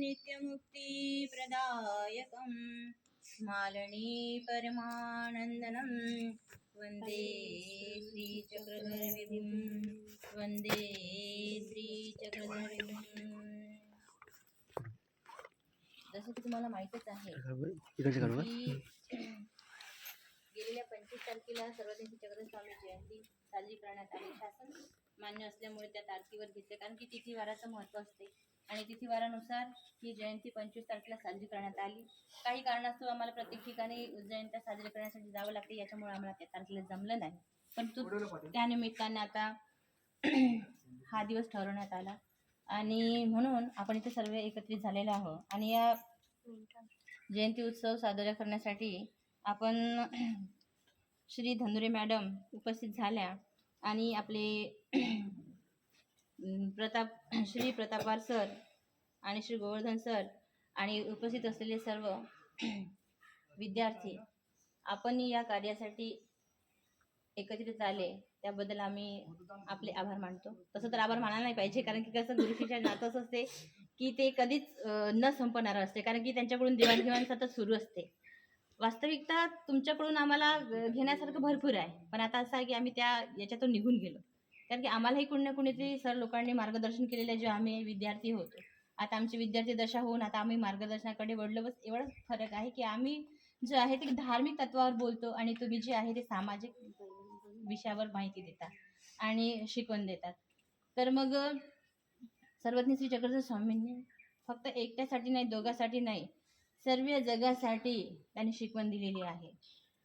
नित्यमुक्तिप्रदायकं स्मालनी परमानन्दनं वन्दे श्रीचक्रधरविभुं वन्दे श्रीचक्रधरविभुं जसं की तुम्हाला माहीतच आहे गेलेल्या पंचवीस तारखेला सर्वज्ञ चक्रधर स्वामी जयंती साजरी करण्यात आली. शासन मान्य असल्यामुळे त्या तारखेवर घेतले. कारण की तिथीवाराचं महत्त्व असते. आणि तिथीवारानुसार ही जयंती पंचवीस तारखेला साजरी करण्यात आली. काही कारणास्तव आम्हाला प्रत्येक ठिकाणी जयंत्या साजरी करण्यासाठी जावं लागते याच्यामुळे आम्हाला त्या तारखेला जमलं नाही. परंतु त्यानिमित्ताने आता. हा दिवस ठरवण्यात आला. आणि म्हणून आपण इथे सर्व एकत्रित झालेलो आहोत. आणि या जयंती उत्सव साजरा करण्यासाठी आपण श्री धनुरे मॅडम उपस्थित झाल्या. आणि आपले प्रताप श्री प्रतापार सर आणि श्री गोवर्धन सर आणि उपस्थित असलेले सर्व विद्यार्थी आपण या कार्यासाठी एकत्रित आले. त्याबद्दल आम्ही आपले आभार मानतो. तसं तर आभार मानायला नाही पाहिजे कारण की कसं गुरुशीच्या नातंच असते की ते कधीच न संपणारं असते. कारण की त्यांच्याकडून देवाणघेवाण सतत सुरू असते. वास्तविकता तुमच्याकडून आम्हाला घेण्यासारखं भरपूर आहे. पण आता असं आहे की आम्ही त्या याच्यातून निघून गेलो. कारण की आम्हालाही कुणी ना कुणीतरी सर लोकांनी मार्गदर्शन केलेलं जे आम्ही विद्यार्थी होतो. आता आमची विद्यार्थी दशा होऊन आता आम्ही मार्गदर्शनाकडे वळलो. बस एवढाच फरक आहे की आम्ही जे आहे ते धार्मिक तत्वावर बोलतो आणि तुम्ही जे आहे ते सामाजिक विषयावर माहिती देता आणि शिकवण देतात. तर मग सर्वज्ञ श्री चक्रधर स्वामींनी फक्त एकट्यासाठी नाही दोघांसाठी नाही सर्व जगासाठी त्यांनी शिकवण दिलेली आहे.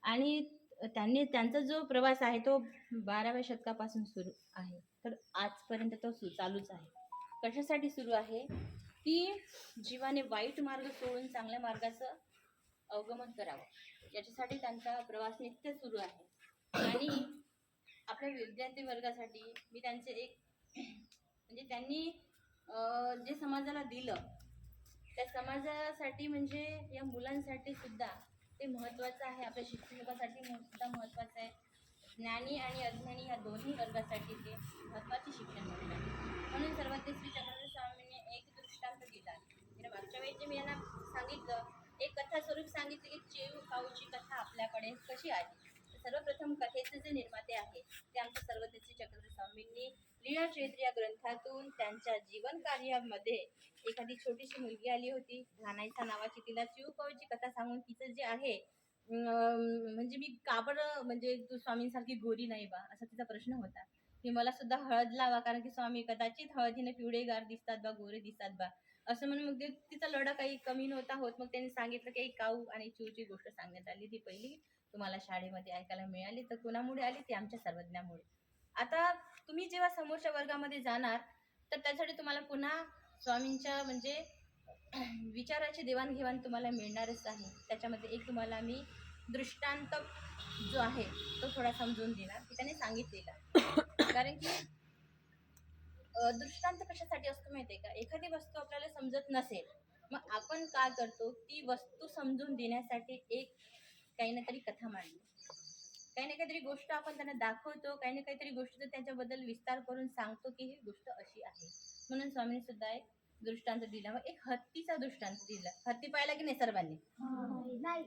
आणि त्यांनी त्यांचा जो प्रवास आहे तो बाराव्या शतकापासून सुरू आहे. तर आजपर्यंत तो सु चालूच आहे. कशासाठी सुरू आहे? ती जीवाने वाईट मार्ग सोडून चांगल्या मार्गाचं अवगमन करावं. याच्यासाठी त्यांचा प्रवास नित्य सुरू आहे. आणि आपल्या विद्यार्थी वर्गासाठी मी त्यांचे एक म्हणजे त्यांनी जे समाजाला दिलं त्या समाजासाठी म्हणजे या मुलांसाठी सुद्धा ते महत्त्वाचं आहे. आपल्या शिक्षकासाठी सुद्धा महत्त्वाचं आहे. ज्ञानी आणि अज्ञानी या दोन्ही वर्गासाठी ते महत्त्वाचे शिक्षण म्हणून सर्व सांगितलं एक कथा स्वरूप सांगितलं की चेऊ खाऊची कथा आपल्याकडे कशी आहे? सर्वप्रथम कथेचे जे निर्माते आहे ते आमच्या सर्वज्ञ श्री चक्रधर स्वामींनी लीळा चरित्र या ग्रंथातून त्यांच्या जीवन कार्यामध्ये एखादी छोटीशी मुलगी आली होती. घानाईचा नावाची तिला चिवकाऊची कथा सांगून तिचं जे आहे म्हणजे मी का बरं म्हणजे तू स्वामींसारखी गोरी नाही बा असा तिचा प्रश्न होता. की मला सुद्धा हळद लावा कारण की स्वामी कदाचित हळदीने पिवळेगार दिसतात बा गोरे दिसतात बा. असं म्हणून मग ते तिचा लढा काही कमी नव्हता होत. मग त्यांनी सांगितलं की एक काऊ आणि चिवची गोष्ट सांगण्यात आली ती पहिली. तुम्हाला शाळेमध्ये ऐकायला मिळाली तर कुणामुळे आली? ती आमच्या सर्वज्ञामुळे. आता तुम्ही जेव्हा समोरच्या वर्गामध्ये जाणार तर त्यासाठी तुम्हाला पुन्हा स्वामींच्या म्हणजे विचाराची देवाणघेवाण तुम्हाला मिळणारच आहे. त्याच्यामध्ये एक तुम्हाला मी दृष्टांत जो आहे तो थोडा समजून देणार. की त्याने सांगितलेला. कारण की दृष्टांत कशासाठी असतो माहिती आहे का? एखादी वस्तू आपल्याला समजत नसेल मग आपण काय करतो? ती वस्तू समजून देण्यासाठी एक काही ना तरी कथा मांडतो. काही ना काहीतरी गोष्ट आपण त्यांना दाखवतो काही ना काहीतरी गोष्ट त्याच्याबद्दल विस्तार करून सांगतो की ही गोष्ट अशी आहे. म्हणून स्वामींनी सुद्धा एक दृष्टांत दिला. मग एक हत्तीचा दृष्टांत दिला. हत्ती पाहिला की नाही सर्वांनी? नाही.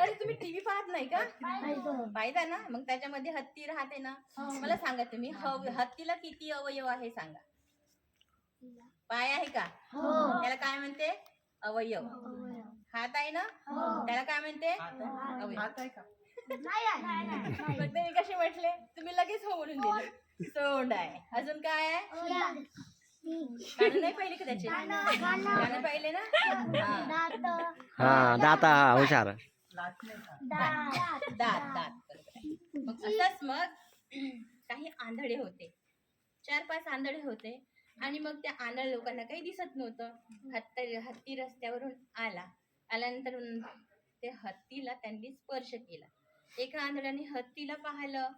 अरे तुम्ही टीव्ही पाहत नाही का? पाहिला ना? मग त्याच्यामध्ये हत्ती राहते ना? मला सांगा तुम्ही हत्तीला किती अवयव आहे सांगा? पाय आहे का? त्याला काय म्हणते? अवयव. हात आहे ना? त्याला काय म्हणते? अवयव. मग ते कसे म्हटले? तुम्ही लगेच हो म्हणून दिले. सोंड आहे. अजून काय आहे? कान नाही पाहिले का त्याचे? कान पाहिले ना? हा. हा. दाता. हा हुशार. दात दात. बरोबर आहे. मग असंच मग काही आंधळे होते. चार पाच आंधळे होते. आणि मग त्या आंधळ लोकांना काही दिसत नव्हतं. हत्ती हत्ती रस्त्यावरून आला. आल्यानंतर ते हत्तीला त्यांनी स्पर्श केला. एका आंधळ्याने हत्तीला पाहिलं.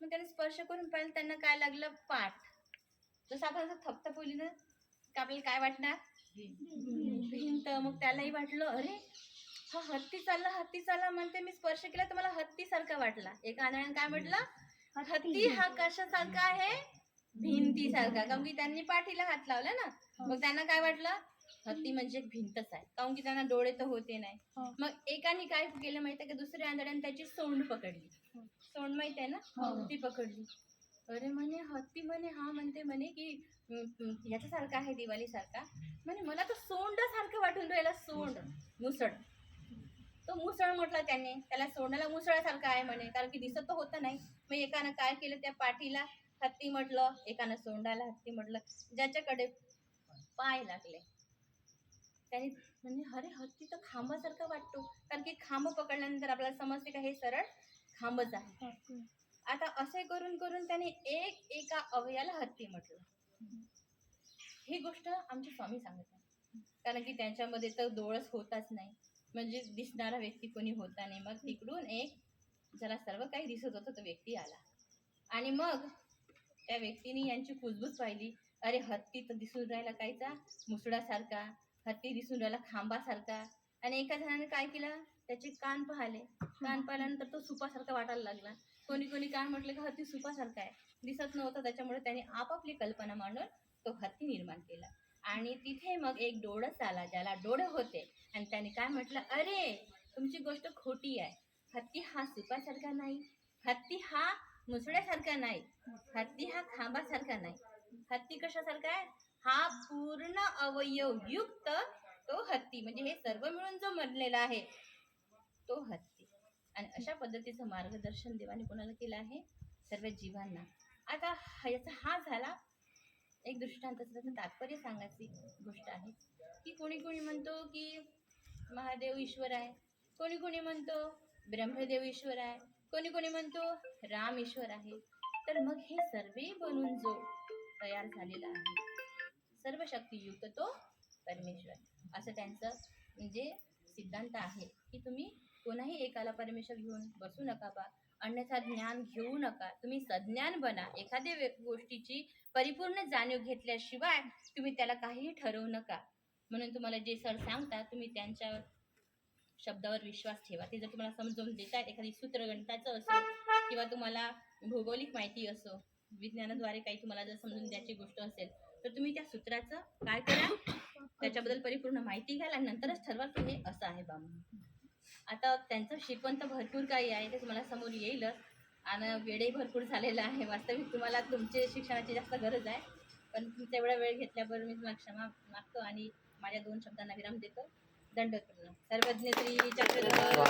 मग त्याने स्पर्श करून पाहिलं त्यांना काय लागलं? पाठ. जसं आपण असं थपथपवली ना का आपल्याला काय वाटणार? भिंत. मग त्यालाही वाटलं अरे हा हत्ती चालला हत्ती चालला म्हणते मी स्पर्श केला तर मला हत्ती सारखा वाटला. एका आंधळ्याने काय म्हटलं? हत्ती हा कशासारखा आहे? भिंतीसारखा. काऊन की त्यांनी पाठीला हात लावला ना. मग त्यांना काय वाटलं? हत्ती म्हणजे एक भिंतच आहे. काऊन की त्यांना डोळे तर होते नाही. हो. मग एकाने काय केलं माहिती आहे का? दुसऱ्या आंधळ्याने त्याची सोंड पकडली. सोंड माहिती आहे ना ती पकडली. अरे म्हणे हत्ती म्हणे हा म्हणते म्हणे की ह्याच्यासारखा आहे दिवाळी सारखा म्हणे मला तर सोंड सारखं वाटून राहिलं सोंड. मुसळ. तो मुसळ म्हटला त्याने. त्याला सोंडाला मुसळासारखा आहे म्हणे कारण की दिसत तर होतं नाही. मग एकानं काय केलं त्या पाठीला? हत्ती म्हटलं एकानं सोंडाला हत्ती म्हटलं. ज्याच्याकडे पाय लागले. त्याने म्हणजे अरे हत्ती तर खांबासारखा वाटतो. कारण की खांब पकडल्यानंतर आपल्याला समजते का हे सरळ खांबच आहे. आता असे करून करून त्याने एक एका अवयाला हत्ती म्हटलं. ही गोष्ट आमचे स्वामी सांगत आहे कारण की त्यांच्यामध्ये तर डोळस होताच नाही. म्हणजे दिसणारा व्यक्ती कोणी होता नाही. मग तिकडून एक ज्याला सर्व काही दिसत होतं तो व्यक्ती आला. आणि मग त्या व्यक्तीने यांची कुजबूज पाहिली. अरे हत्ती तर दिसून राहिला कायचा मुसडासारखा हत्ती दिसून राहिला खांबासारखा. आणि एका जणाने काय केलं? त्याचे कान पाहिले. कान पाहिल्यानंतर तो सुपासारखा वाटायला लागला. कोणी कोणी काय म्हटलं की हत्ती सुपासारखा आहे. दिसत नव्हतं त्याच्यामुळे त्यांनी आपापली कल्पना मांडून तो हत्ती निर्माण केला. आणि तिथे मग एक डोळस आला ज्याला डोळे होते. आणि त्याने काय म्हटलं अरे तुमची गोष्ट खोटी आहे. हत्ती हा सुपासारखा नाही. हत्ती हा मुसड्यासारखा नाही. हत्ती हा खांबासारखा नाही. हत्ती कशासारखा आहे? हा पूर्ण अवयवयुक्त तो हत्ती. म्हणजे हे सर्व मिळून जो मरलेला आहे तो हत्ती. आणि अशा पद्धतीचं मार्गदर्शन देवाने कोणाला केलं आहे? सर्व जीवांना. आता हा- याचा हा झाला एक दृष्टांताचं तात्पर्य सांगायची गोष्ट आहे की कोणी कोणी म्हणतो की महादेव ईश्वर आहे. कोणी कोणी म्हणतो ब्रह्मदेव ईश्वर आहे. कोणी कोणी म्हणतो राम ईश्वर आहे. तर मग हे सर्व बनून जो तयार झालेला आहे सर्व शक्तियुक्त तो परमेश्वर. असं त्यांचं म्हणजे सिद्धांत आहे की तुम्ही कोणाही एकाला परमेश्वर घेऊन बसू नका बा. अन्यथा ज्ञान घेऊ नका. तुम्ही सज्ञान बना. एखाद्या गोष्टीची परिपूर्ण जाणीव घेतल्याशिवाय तुम्ही त्याला काहीही ठरवू नका. म्हणून तुम्हाला जे सर सांगतात तुम्ही त्यांच्या शब्दावर विश्वास ठेवा. ते जर तुम्हाला समजून देतात एखादी सूत्रगणिताचं असो किंवा तुम्हाला भौगोलिक माहिती असो विज्ञानाद्वारे काही तुम्हाला जर समजून द्यायची गोष्ट असेल तर तुम्ही त्या सूत्राचं काय करा? त्याच्याबद्दल परिपूर्ण माहिती घ्याल आणि नंतरच ठरवाल की हे असं आहे बा म्हणून. आता त्यांचं शिकवण तर भरपूर काही आहे ते तुम्हाला समोर येईलच आणि वेळही भरपूर झालेला आहे. वास्तविक तुम्हाला तुमचे शिक्षणाची जास्त गरज आहे. पण तुमचा एवढा वेळ घेतल्याबरोबर मी तुम्हाला क्षमा मागतो आणि माझ्या दोन शब्दांना विराम देतो. दंड सर्वज्ञ श्री चक्रधर